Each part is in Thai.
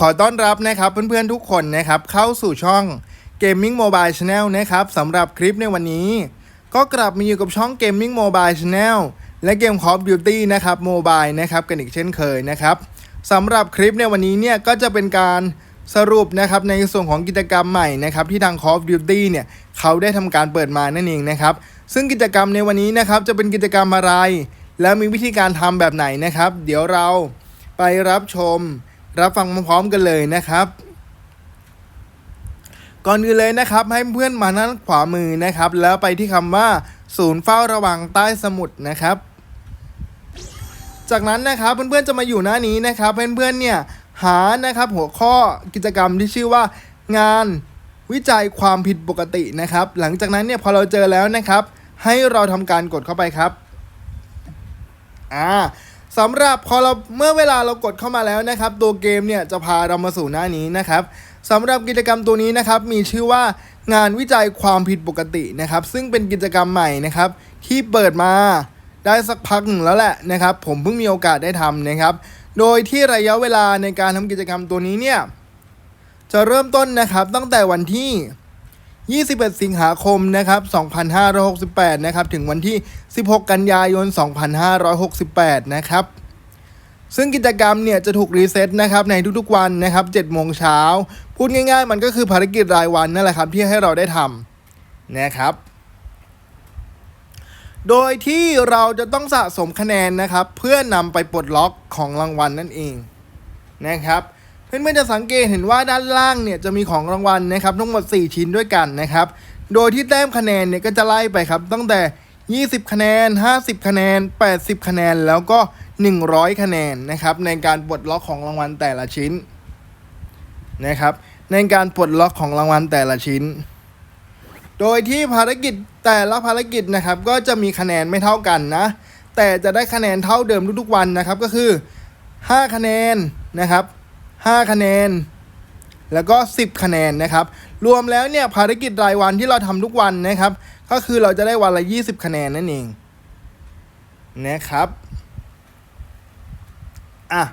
ขอต้อนรับนะครับเพื่อนๆทุกคนนะครับเข้าสู่ช่อง Gaming Mobile Channel นะครับสำหรับคลิปในวันนี้ ก็กลับมาอยู่กับช่อง Gaming Mobile Channel และเกม Call of Duty นะครับ Mobile นะครับกันอีกเช่นเคยนะครับสำหรับคลิปในวันนี้เนี่ยก็จะเป็นการสรุปนะครับในส่วนของกิจกรรมใหม่นะครับที่ทาง Call of Duty เนี่ยเขาได้ทำการเปิดมานั่นเองนะครับซึ่งกิจกรรมในวันนี้นะครับจะเป็นกิจกรรมอะไร และมีวิธีการทำแบบไหนนะครับ เดี๋ยวเราไปรับชม รับฟังพร้อมๆกันเลยนะครับ ก่อนอื่นเลยนะครับ ให้เพื่อนมาด้านขวามือนะครับ แล้วไปที่คำว่า ศูนย์เฝ้าระวังใต้สมุทรนะครับ จากนั้นนะครับเพื่อนๆจะมาอยู่หน้านี้นะครับ เพื่อนๆเนี่ยหานะครับหัวข้อกิจกรรมที่ชื่อว่า งานวิจัยความผิดปกตินะครับ หลังจากนั้นเนี่ยพอเราเจอแล้วนะครับ ให้เราทำการกดเข้าไปครับอ่า สำหรับพอเราเมื่อเวลาเรากดเข้ามาแล้วนะครับ ตัวเกมเนี่ยจะพาเรามาสู่หน้านี้นะครับสำหรับกิจกรรมตัวนี้นะครับมีชื่อว่างานวิจัยความผิดปกตินะครับ ซึ่งเป็นกิจกรรมใหม่นะครับ ที่เปิดมาได้สักพักหนึ่งแล้วแหละนะครับ ผมเพิ่งมีโอกาสได้ทำนะครับ โดยที่ระยะเวลาในการทำกิจกรรมตัวนี้เนี่ยจะเริ่มต้นนะครับตั้งแต่วันที่ 21 สิงหาคมนะครับ 2568 นะครับ ถึงวันที่ 16 กันยายน 2568 นะครับ ซึ่งกิจกรรมเนี่ยจะถูกรีเซ็ตนะครับในทุกๆวันนะครับ7โมงเช้า พูดง่ายๆ มันก็คือภารกิจรายวันนั่นแหละครับที่ให้เราได้ทำนะครับ โดยที่เราจะต้องสะสมคะแนนนะครับ เพื่อนำไปปลดล็อกของรางวัลนั่นเองนะครับ เพื่อนๆจะสังเกตเห็นว่าด้านล่างเนี่ยจะมีของรางวัลนะครับทั้งหมด 4 ชิ้นด้วยกันนะครับโดยที่แต้มคะแนนเนี่ยก็จะไล่ไปครับตั้งแต่ 20 คะแนน 50 คะแนน 80 คะแนน แล้วก็ 100 คะแนนนะครับในการปลดล็อกของรางวัลแต่ละชิ้นนะครับในการปลดล็อกของรางวัลแต่ละชิ้น โดยที่ภารกิจแต่ละภารกิจนะครับก็จะมีคะแนนไม่เท่ากันนะแต่จะได้คะแนนเท่าเดิมทุกๆวันนะครับก็คือ 5 คะแนนนะครับ 5 คะแนน แล้วก็ 10 คะแนนนะครับ รวมแล้วเนี่ยภารกิจรายวันที่เราทำทุกวันนะครับ ก็คือเราจะได้วันละ 20 คะแนนนั่นเองนะครับอะ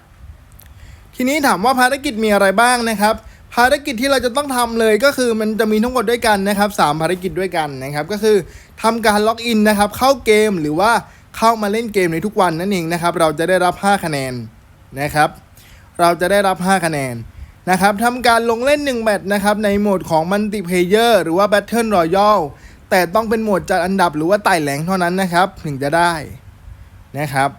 ทีนี้ถามว่าภารกิจมีอะไรบ้างนะครับ ภารกิจที่เราจะต้องทำเลยก็คือมันจะมีทั้งหมดด้วยกันนะครับสามภารกิจด้วยกันนะครับ ก็คือทำการล็อกอินนะครับ เข้าเกมหรือว่าเข้ามาเล่นเกมในทุกวันนั่นเองนะครับ เราจะได้รับ 5 คะแนนนะครับ เราจะได้รับ 5 คะแนนนะครับทำการลงเล่น 1 แมตช์นะครับในโหมดของมัลติเพเยอร์หรือว่า Battle Royale แต่ต้องเป็นโหมดจัดอันดับหรือว่าไต่แหลงเท่านั้นนะครับ ถึงจะได้นะครับ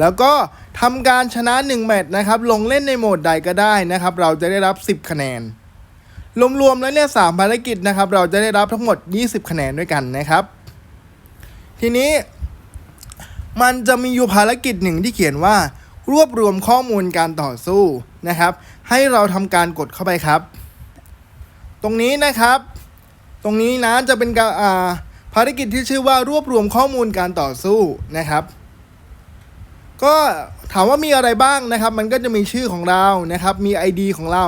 แล้วก็ทำการชนะ 1 แมตช์นะครับ ลงเล่นในโหมดใดก็ได้นะครับ เราจะได้รับ 10 คะแนน รวมๆแล้วเนี่ยสามภารกิจนะครับ เราจะได้รับทั้งหมด 20 คะแนนด้วยกันนะครับ ทีนี้มันจะมีอยู่ภารกิจหนึ่งที่เขียนว่า รวบรวมข้อมูลการต่อสู้นะครับ ให้เราทำการกดเข้าไปครับ ตรงนี้นะครับ ตรงนี้นะจะเป็นการอ่าภารกิจที่ชื่อว่ารวบรวมข้อมูลการต่อสู้นะครับ ก็ถามว่ามีอะไรบ้างนะครับ มันก็จะมีชื่อของเรานะครับ มี ID ของเรา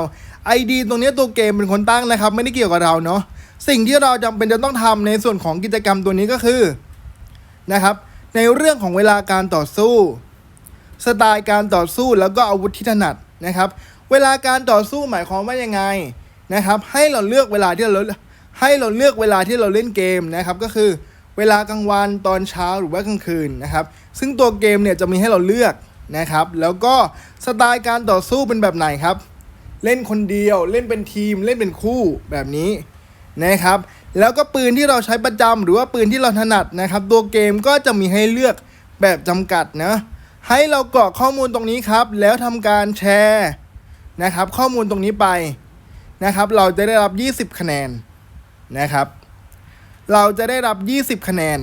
ID ตรงนี้ตัวเกมเป็นคนตั้งนะครับ ไม่ได้เกี่ยวกับเราเนาะสิ่งที่เราจำเป็นจะต้องทำในส่วนของกิจกรรมตัวนี้ก็คือนะครับ ในเรื่องของเวลาการต่อสู้ สไตล์การต่อสู้แล้วก็อาวุธที่ถนัดนะครับ เวลาการต่อสู้หมายความว่ายังไงนะครับ ให้เราเลือกเวลาที่เราให้เราเลือกเวลาที่เราเล่นเกมนะครับ ก็คือเวลากลางวันตอนเช้าหรือว่ากลางคืนนะครับ ซึ่งตัวเกมเนี่ยจะมีให้เราเลือกนะครับ แล้วก็สไตล์การต่อสู้เป็นแบบไหนครับ เล่นคนเดียว เล่นเป็นทีม เล่นเป็นคู่แบบนี้นะครับ แล้วก็ปืนที่เราใช้ประจำหรือว่าปืนที่เราถนัดนะครับ ตัวเกมก็จะมีให้เลือกแบบจำกัดนะ ให้เรากรอกข้อมูลตรงนี้ครับ แล้วทำการแชร์นะครับ ข้อมูลตรงนี้ไปนะครับ เราจะได้รับ 20 คะแนนนะครับ เราจะได้รับ 20 คะแนน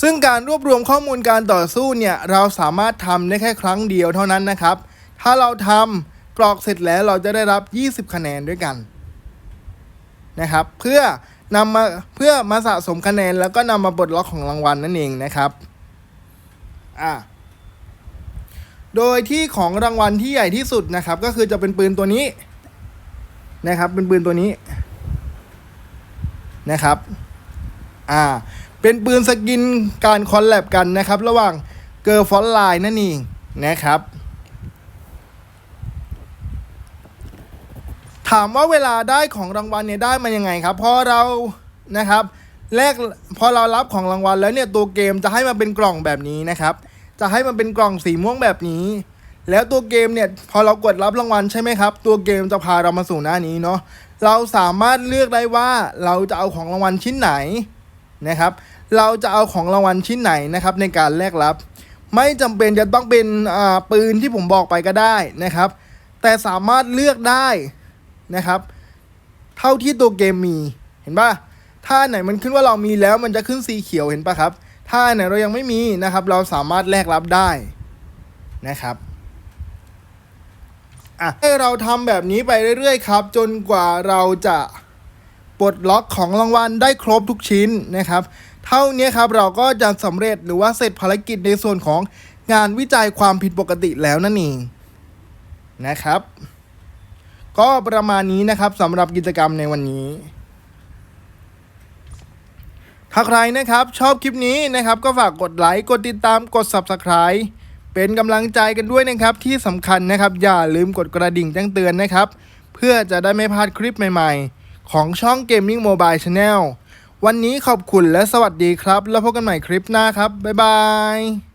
ซึ่งการรวบรวมข้อมูลการต่อสู้เนี่ยเราสามารถทำได้แค่ครั้งเดียวเท่านั้นนะครับ ถ้าเราทำกรอกเสร็จแล้วเราจะได้รับ 20 คะแนนด้วยกันนะครับ เพื่อนำมาเพื่อมาสะสมคะแนนแล้วก็นำมาปลดล็อกของรางวัลนั่นเองนะครับ อะโดยที่ของรางวัลที่ใหญ่ที่สุดนะครับ ก็คือจะเป็นปืนตัวนี้นะครับ เป็นปืนตัวนี้นะครับ อ่า เป็นปืนสกินการคอลแลบกันนะครับ ระหว่างเกอร์ฟอนไลน์นั่นเองนะครับ ถามว่าเวลาได้ของรางวัลเนี่ยได้มายังไงครับ พอเรานะครับแรกพอเรารับของรางวัลแล้วเนี่ยตัวเกมจะให้มาเป็นกล่องแบบนี้นะครับ จะให้มันเป็นกล่องสีม่วงแบบนี้ แล้วตัวเกมเนี่ยพอเรากดรับรางวัลใช่ไหมครับ ตัวเกมจะพาเรามาสู่หน้านี้เนาะเราสามารถเลือกได้ว่าเราจะเอาของรางวัลชิ้นไหนนะครับ เราจะเอาของรางวัลชิ้นไหนนะครับในการแลกรับ ไม่จำเป็นจะต้องเป็นอ่าปืนที่ผมบอกไปก็ได้นะครับ แต่สามารถเลือกได้นะครับ เท่าที่ตัวเกมมีเห็นปะถ้าไหนมันขึ้นว่าเรามีแล้วมันจะขึ้นสีเขียวเห็นปะครับ ถ้าอันไหนเรายังไม่มีนะครับ เราสามารถแลกรับได้นะครับอะให้เราทำแบบนี้ไปเรื่อยๆครับ จนกว่าเราจะปลดล็อกของรางวัลได้ครบทุกชิ้นนะครับ เท่านี้ครับเราก็จะสำเร็จหรือว่าเสร็จภารกิจในส่วนของงานวิจัยความผิดปกติแล้วนั่นเองนะครับ ก็ประมาณนี้นะครับสำหรับกิจกรรมในวันนี้ ถ้าใครนะครับชอบคลิปนี้นะครับก็ฝากกดไลค์กดติดตามกด Subscribe เป็นกำลังใจกันด้วยนะครับที่สำคัญนะครับ อย่าลืมกดกระดิ่งแจ้งเตือนนะครับ เพื่อจะได้ไม่พลาดคลิปใหม่ๆ ของช่อง Gaming Mobile Channel วันนี้ขอบคุณและสวัสดีครับ แล้วพบกันใหม่คลิปหน้าครับ บ๊ายบาย